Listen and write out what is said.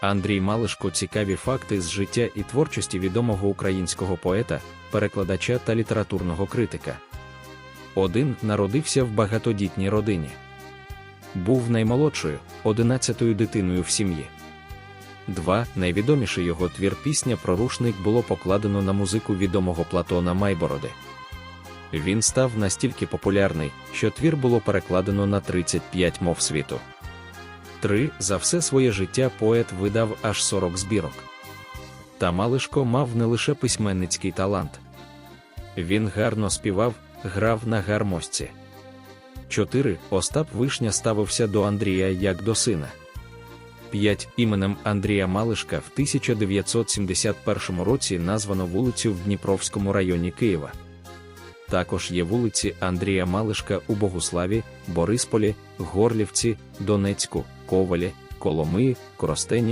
Андрій Малишко цікаві факти з життя і творчості відомого українського поета, перекладача та літературного критика. Один народився в багатодітній родині. Був наймолодшою, одинадцятою дитиною в сім'ї. Два найвідоміший його твір пісня про рушник було покладено на музику відомого Платона Майбороди. Він став настільки популярний, що твір було перекладено на 35 мов світу. 3. За все своє життя поет видав аж 40 збірок. Та Малишко мав не лише письменницький талант. Він гарно співав, грав на гармошці. 4. Остап Вишня ставився до Андрія як до сина. 5. Іменем Андрія Малишка в 1971 році названо вулицю в Дніпровському районі Києва. Також є вулиці Андрія Малишка у Богуславі, Борисполі, Горлівці, Донецьку, Ковалі, Коломиї, Коростені,